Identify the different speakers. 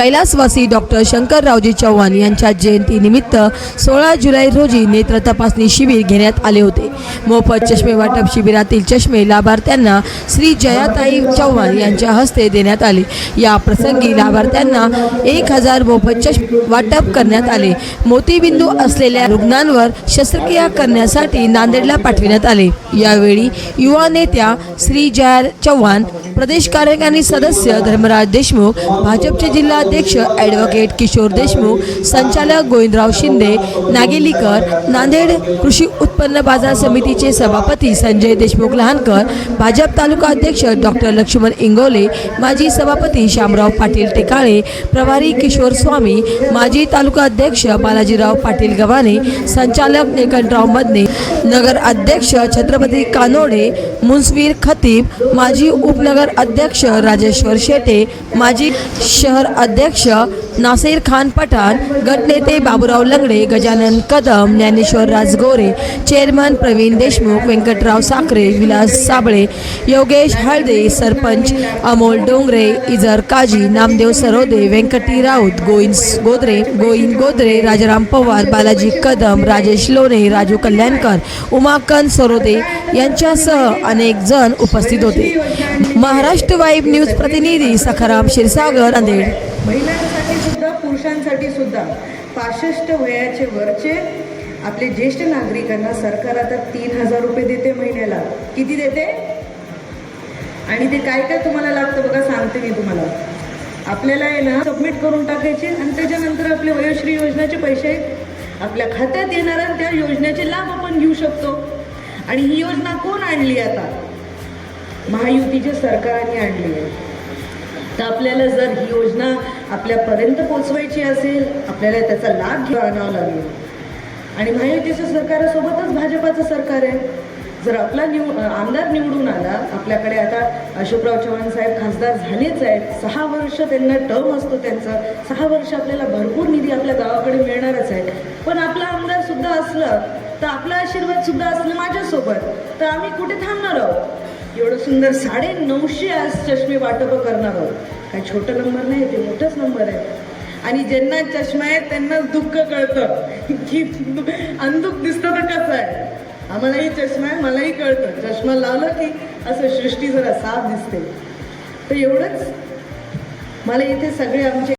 Speaker 1: कैलासवासी डॉक्टर शंकररावजी चव्हाण यांच्या जयंतीनिमित्त सोळा जुलै रोजी नेत्र तपासणी शिबिर घेण्यात आले होते. मोफत चष्मे वाटप शिबिरातील चष्मे लाभार्थ्यांना श्री जयाताई चव्हाण यांच्या हस्ते देण्यात आले. या प्रसंगी लाभार्थ्यांना एक हजार मोफत चष्मे वाटप करण्यात आले. मोतीबिंदू असलेल्या रुग्णांवर शस्त्रक्रिया करण्यासाठी नांदेडला पाठविण्यात आले. यावेळी युवा नेत्या श्री जया चव्हाण प्रदेश कार्यकारिणी सदस्य धर्मराज देशमुख भाजपचे अध्यक्ष ॲडव्होकेट किशोर देशमुख संचालक गोविंदराव शिंदे नागेलीकर नांदेड कृषी उत्पन्न बाजार समितीचे सभापती संजय देशमुख लहानकर भाजप तालुका अध्यक्ष डॉक्टर लक्ष्मण इंगोले माजी सभापती शामराव पाटील टेकाळे प्रभारी किशोर स्वामी माजी तालुका अध्यक्ष बालाजीराव पाटील गव्हाणे संचालक निकंठराव मदने नगर अध्यक्ष छत्रपती कानोडे मुन्सवीर खतीब माजी उपनगर अध्यक्ष राजेश्वर शेटे माजी शहर अध्यक्ष ಅಧ್ಯಕ್ಷ नासेर खान पठाण गटनेते बाबूराव लंगडे गजानन कदम ज्ञानेश्वर राजगोरे चेअरमन प्रवीण देशमुख व्यंकटराव साखरे विलास साबळे योगेश हळदे सरपंच अमोल डोंगरे इजर काजी नामदेव सरोदे व्यंकटी राऊत गोविंद गोदरे गोविंद गोदरे राजाराम पवार बालाजी कदम राजेश लोणे राजू कल्याणकर उमाकंद सरोदे यांच्यासह अनेक जण उपस्थित होते. महाराष्ट्र वाईब न्यूज प्रतिनिधी सखाराम क्षीरसागर नांदेड.
Speaker 2: पुरुषांसाठी सुद्धा पासष्ट वयाचे वरचे आपले ज्येष्ठ नागरिकांना सरकार आता तीन हजार रुपये देते महिन्याला. किती देते? आणि ते काय काय तुम्हाला लागतं बघा सांगते मी तुम्हाला. आपल्याला आहे ना सबमिट करून टाकायचे आणि त्याच्यानंतर आपले वयोश्री योजनेचे पैसे आपल्या खात्यात येणार आणि त्या योजनेचे लाभ आपण घेऊ शकतो. आणि ही योजना कोण आणली आता? महायुतीच्या सरकारने आणली आहे. तर आपल्याला जर ही योजना आपल्यापर्यंत पोचवायची असेल आपल्याला त्याचा लाभ घेऊन आणावा लागेल. आणि महायुतीच्या सरकारासोबतच भाजपाचं सरकार आहे. जर आपला निव आमदार निवडून आला आपल्याकडे आता अशोकराव चव्हाण साहेब खासदार झालेच आहेत. सहा वर्ष त्यांना टर्म असतो त्यांचा. सहा वर्ष आपल्याला भरपूर निधी आपल्या गावाकडे मिळणारच आहे पण आपला आमदार सुद्धा असलं तर आपला आशीर्वाद सुद्धा असलं माझ्यासोबत तर आम्ही कुठे थांबणार आहोत? एवढं सुंदर साडे नऊशे आज चष्मे वाटप करणार आहोत. काही छोटं नंबर नाही ते मोठंच नंबर आहे. आणि ज्यांना चष्मा आहे त्यांनाच दुःख कळतं. की अंधुक दिसतं तर कसं आहे? आम्हालाही चष्मा आहे मलाही कळतं. चष्मा लावलं की असं सृष्टी जरा साफ दिसते. तर एवढंच. मला इथे सगळे आमचे